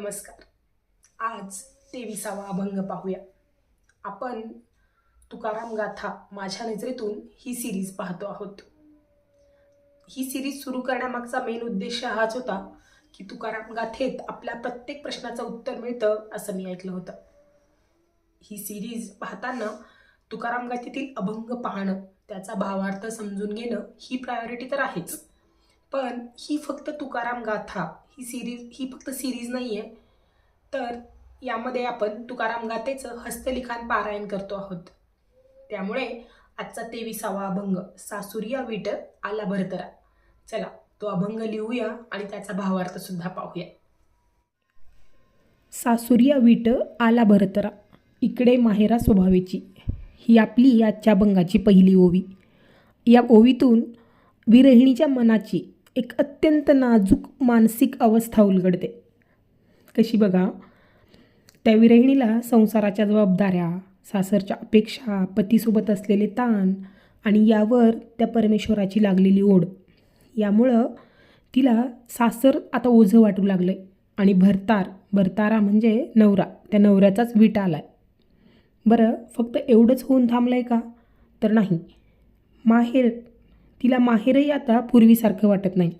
नमस्कार. आज तेविसावा अभंग पाहूया. आपण तुकाराम गाथा माझ्या नजरेतून ही सिरीज पाहतो आहोत. ही सिरीज सुरू करण्यामागचा मेन उद्देश हाच होता की तुकाराम गाथेत आपल्या प्रत्येक प्रश्नाचं उत्तर मिळतं असं मी ऐकलं होतं. ही सिरीज पाहताना तुकाराम गाथेतील अभंग पाहणं त्याचा भावार्थ समजून घेणं ही प्रायोरिटी तर आहेच. पण ही फक्त तुकाराम गाथा ही सिरीज ही फक्त सिरीज नाही आहे तर यामध्ये आपण तुकाराम गाथेचं हस्तलिखाण पारायण करतो आहोत. त्यामुळे आजचा तेविसावा अभंग सासुरिया विट आला भरतरा. चला तो अभंग लिहूया आणि त्याचा भावार्थ सुद्धा पाहूया. सासुरिया विट आला भरतरा. इकडे माहेरा स्वभावेची. ही आपली आजच्या अभंगाची पहिली ओवी. या ओवीतून विरहिणीच्या मनाची एक अत्यंत नाजूक मानसिक अवस्था उलगडते. कशी बघा त्या विरहिणीला संसाराच्या जबाबदाऱ्या सासरच्या अपेक्षा पतीसोबत असलेले ताण आणि यावर त्या परमेश्वराची लागलेली ओढ. यामुळं तिला सासर आता ओझं वाटू लागलं आहे आणि भरतार भरतारा म्हणजे नवरा. त्या नवऱ्याचाच विटा आला आहे बरं फक्त एवढंच होऊन थांबलं आहे का? तर नाही. माहेर तिला माहेरही आता पूर्वीसारखं वाटत नाही.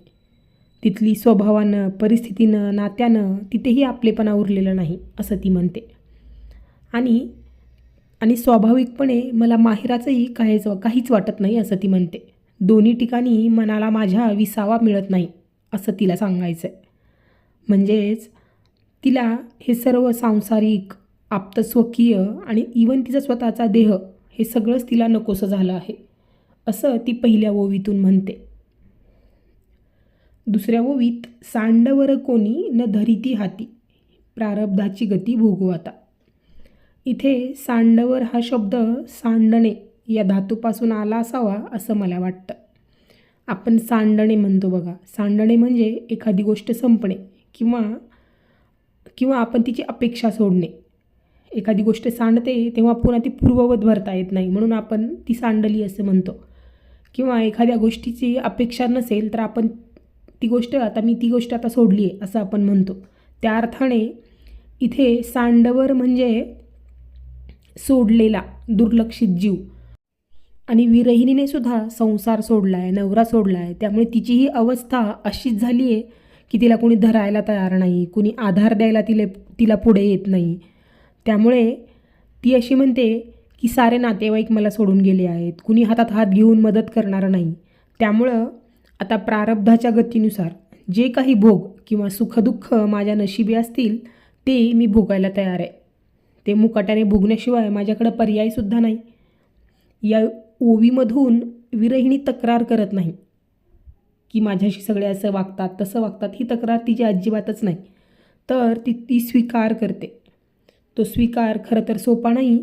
तिथली स्वभावानं परिस्थितीनं नात्यानं तिथेही आपलेपणा उरलेलं नाही असं ती म्हणते. आणि आणि स्वाभाविकपणे मला माहेराचंही काहीच काहीच वाटत नाही असं ती म्हणते. दोन्ही ठिकाणी मनाला माझ्या विसावा मिळत नाही असं तिला सांगायचं आहे म्हणजेच तिला हे सर्व सांसारिक आप्तस्वकीय आणि इवन तिचा स्वतःचा देह हे सगळंच तिला नकोसं झालं आहे. असं ती पहिल्या ओवीतून म्हणते. दुसऱ्या ओवीत सांडवर कोणी न धरिती हाती प्रारब्धाची गती भोगवाता. इथे सांडवर हा शब्द सांडणे या धातूपासून आला असावा असं मला वाटतं. आपण सांडणे म्हणतो बघा. सांडणे म्हणजे एखादी गोष्ट संपणे किंवा किंवा आपण तिची अपेक्षा सोडणे. एखादी गोष्ट सांडते तेव्हा पुन्हा ती पूर्ववत भरता येत नाही म्हणून आपण ती सांडली असं म्हणतो. किंवा एखाद्या गोष्टीची अपेक्षा नसेल तर आपण ती गोष्ट आता मी ती गोष्ट आता सोडली आहे असं आपण म्हणतो. त्या अर्थाने इथे सांडवर म्हणजे सोडलेला दुर्लक्षित जीव. आणि विरहिणीने सुद्धा संसार सोडला आहे नवरा सोडला आहे त्यामुळे तिची ही अवस्था अशीच झाली आहे की तिला कोणी धरायला तयार नाही कुणी आधार द्यायला तिला तिला पुढे येत नाही. त्यामुळे ती अशी म्हणते की सारे नातेवाईक मला सोडून गेले आहेत. कुणी हातात हात घेऊन मदत करणारं नाही. त्यामुळं आता प्रारब्धाच्या गतीनुसार जे काही भोग किंवा सुखदुःख माझ्या नशिबी असतील ते मी भोगायला तयार आहे. ते मुकाट्याने भोगण्याशिवाय माझ्याकडं पर्यायसुद्धा नाही. या ओवीमधून विरहिणी तक्रार करत नाही. की माझ्याशी सगळे असं वागतात तसं वागतात ही तक्रार तिची अजिबातच नाही. तर ती ती स्वीकार करते. तो स्वीकार खरं तर सोपा नाही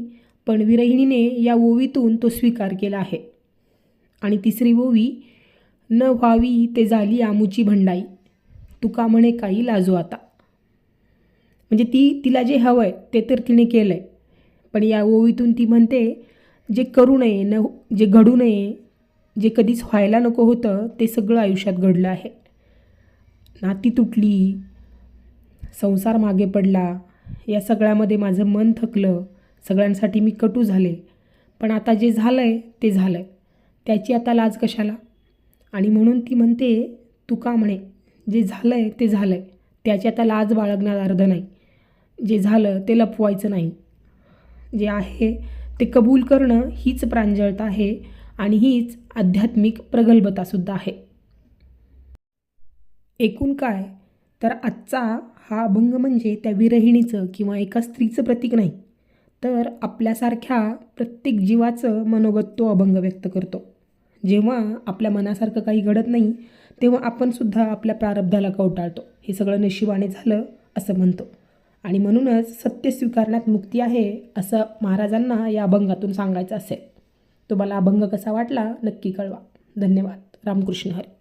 पण विरहिणीने या ओवीतून तो स्वीकार केला आहे. आणि तिसरी ओवी न व्हावी ते झाली आमुची भंडाई. तुका म्हणे काही लाजू आता. म्हणजे ती तिला जे हवं आहे ते तर तिने केलं आहे पण या ओवीतून ती म्हणते जे करू नये न हो, जे घडू नये जे कधीच व्हायला नको होतं ते सगळं आयुष्यात घडलं आहे. नाती तुटली संसार मागे पडला या सगळ्यामध्ये माझं मन थकलं सगळ्यांसाठी मी कटू झाले. पण आता जे झालं आहे ते झालं आहे त्याची आता लाज कशाला? आणि म्हणून ती म्हणते तू का म्हणे? जे झालं आहे ते झालं आहे त्याची आता लाज बाळगण्यात अर्ध नाही. जे झालं ते लपवायचं नाही. जे आहे ते कबूल करणं हीच प्रांजळता आहे आणि हीच आध्यात्मिक प्रगल्भतासुद्धा आहे. एकूण काय? तर आजचा हा अभंग म्हणजे त्या विरहिणीचं किंवा एका स्त्रीचं प्रतीक नाही. तर आपल्यासारख्या प्रत्येक जीवाचं मनोगत तो अभंग व्यक्त करतो. जेव्हा आपल्या मनासारखं काही घडत नाही तेव्हा आपणसुद्धा आपल्या प्रारब्धाला कवटाळतो. हे सगळं नशिबाने झालं असं म्हणतो. आणि म्हणूनच सत्य स्वीकारण्यात मुक्ती आहे असं महाराजांना या अभंगातून सांगायचं असेल. तुम्हाला अभंग कसा वाटला नक्की कळवा. धन्यवाद. रामकृष्ण हरी.